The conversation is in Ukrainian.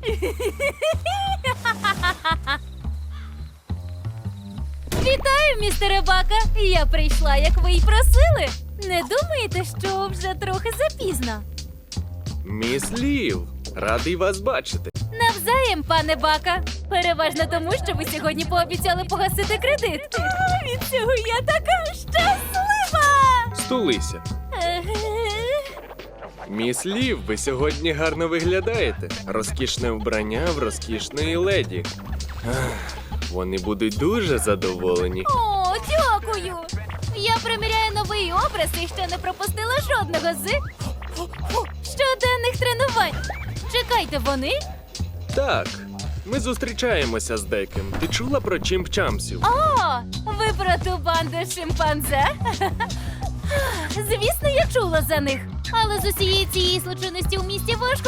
Вітаю, містере Бака! Я прийшла, як ви й просили. Не думаєте, що вже трохи запізно? Міс Лів, радий вас бачити. Навзаєм, пане Бака. Переважно тому, що ви сьогодні пообіцяли погасити кредит. А, від цього я така щаслива. Стулися. Міс Лів, ви сьогодні гарно виглядаєте. Розкішне вбрання в розкішної леді. Ах, вони будуть дуже задоволені. О, дякую. Я приміряю новий образ і ще не пропустила жодного з щоденних тренувань. Чекайте, вони? Так, ми зустрічаємося з деким. Ти чула про чимп-чампсів? О, ви про ту банду шимпанзе? Звісно, я чула за них. Але з усієї цієї злочинності у місті важко